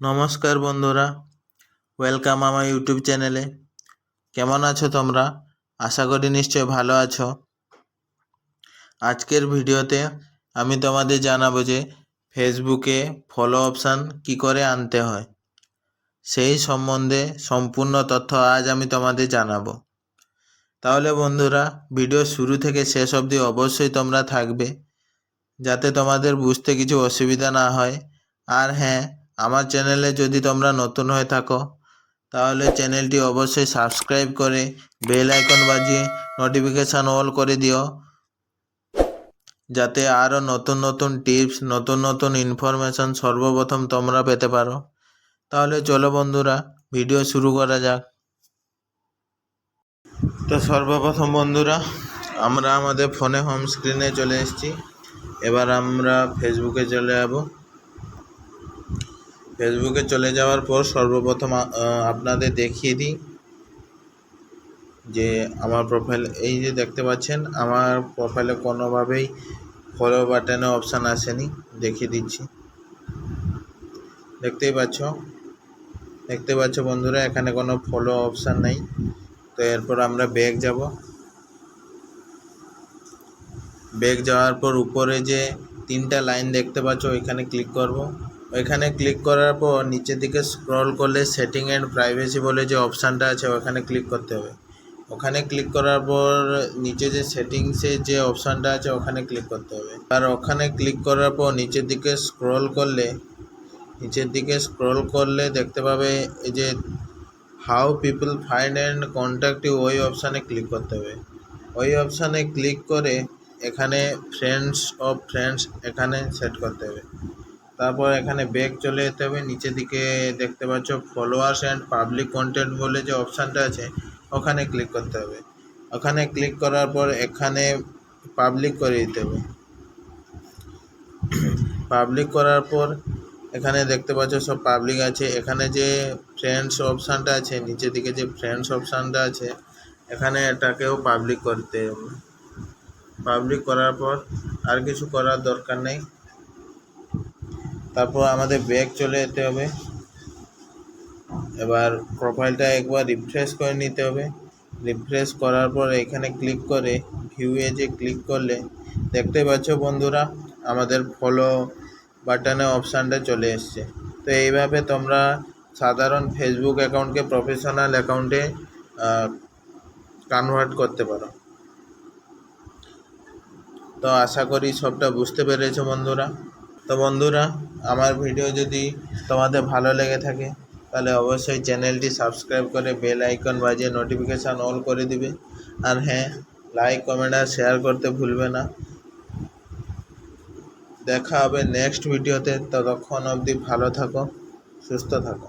নমস্কার বন্ধুরা ওয়েলকাম আমার ইউটিউব চ্যানেলে কেমন আছো তোমরা? আশা করি নিশ্চয় ভালো আছো। আজকের ভিডিওতে আমি তোমাদের জানাব যে ফেসবুকে ফলো অপশান কি করে আনতে হয়। সেই সম্বন্ধে সম্পূর্ণ তথ্য আজ আমি তোমাদের জানাব। তাহলে বন্ধুরা, ভিডিও শুরু থেকে শেষ অবধি অবশ্যই তোমরা থাকবে। যাতে তোমাদের বুঝতে কিছু অসুবিধা না হয়। আর হ্যাঁ আমার চ্যানেলে যদি তোমরা নতুন হয়ে থাকো, তাহলে চ্যানেলটি অবশ্যই সাবস্ক্রাইব করে বেল আইকন বাজিয়ে নোটিফিকেশান অল করে দিও। যাতে আরও নতুন নতুন টিপস নতুন নতুন ইনফরমেশন সর্বপ্রথম তোমরা পেতে পারো। তাহলে চলো বন্ধুরা ভিডিও শুরু করা যাক। তো সর্বপ্রথম বন্ধুরা, আমরা আমাদের ফোনে হোম স্ক্রিনে চলে এসেছি। এবার আমরা ফেসবুকে চলে যাব। ফেসবুকে চলে যাওয়ার পর সর্বপ্রথম আপনাদের দেখিয়ে দিই যে আমার প্রোফাইল এই যে দেখতে পাচ্ছেন, আমার প্রোফাইলে কোনোভাবেই ফলো বাটনে অপশান আসেনি, দেখিয়ে দিচ্ছি। দেখতেই পাচ্ছ? দেখতে পাচ্ছ বন্ধুরা, এখানে কোনো ফলো অপশান নেই। তো এরপর আমরা ব্যাগ যাব। ব্যাগ যাওয়ার পর উপরে যে তিনটা লাইন দেখতে পাচ্ছ, ওইখানে ক্লিক করব। ওইখানে ক্লিক করার পর নিচের দিকে স্ক্রল করলে সেটিং অ্যান্ড প্রাইভেসি বলে যে অপশানটা আছে, ওখানে ক্লিক করতে হবে। ওখানে ক্লিক করার পর নিচে যে সেটিংসে যে অপশানটা আছে, ওখানে ক্লিক করতে হবে। আর ওখানে ক্লিক করার পর নিচের দিকে স্ক্রল করলে, নিচের দিকে স্ক্রল করলে দেখতে পাবে এই যে how people find and contact ওই অপশানে ক্লিক করতে হবে। ওই অপশানে ক্লিক করে এখানে ফ্রেন্ডস অফ ফ্রেন্ডস এখানে সেট করতে হবে। তারপর এখানে ব্যাক চলে যেতে হবে। নিচের দিকে দেখতে পাচ্ছ ফলোয়ার্স অ্যান্ড পাবলিক কন্টেন্ট বলে যে অপশানটা আছে, ওখানে ক্লিক করতে হবে। ওখানে ক্লিক করার পর এখানে পাবলিক করে দিতে হবে। পাবলিক করার পর এখানে দেখতে পাচ্ছ সব পাবলিক আছে। এখানে যে ফ্রেন্ডস অপশানটা আছে, নিচের দিকে যে ফ্রেন্ডস অপশানটা আছে, এখানে এটাকেও পাবলিক করতে হবে। পাবলিক করার পর আর কিছু করার দরকার নেই। তারপর আমাদের ব্যাগ চলে যেতে হবে। এবার প্রোফাইলটা একবার রিফ্রেশ করে নিতে হবে। রিফ্রেশ করার পর এখানে ক্লিক করে ভিউয়ে যে ক্লিক করলে দেখতে পাচ্ছ বন্ধুরা, আমাদের ফলো বাটনে অপশানটা চলে এসছে। তো এইভাবে তোমরা সাধারণ ফেসবুক অ্যাকাউন্টকে প্রফেশনাল অ্যাকাউন্টে কনভার্ট করতে পারো। তো আশা করি সবটা বুঝতে পেরেছ বন্ধুরা। তো বন্ধুরা, আমার ভিডিও যদি তোমাদের ভালো লেগে থাকে, তাহলে অবশ্যই চ্যানেলটি সাবস্ক্রাইব করে বেল আইকন বাজিয়ে নোটিফিকেশান অল করে দিবে। আর হ্যাঁ লাইক কমেন্ট আর শেয়ার করতে ভুলবে না। দেখা হবে নেক্সট ভিডিওতে ততক্ষণ অবধি ভালো থাকো, সুস্থ থাকো।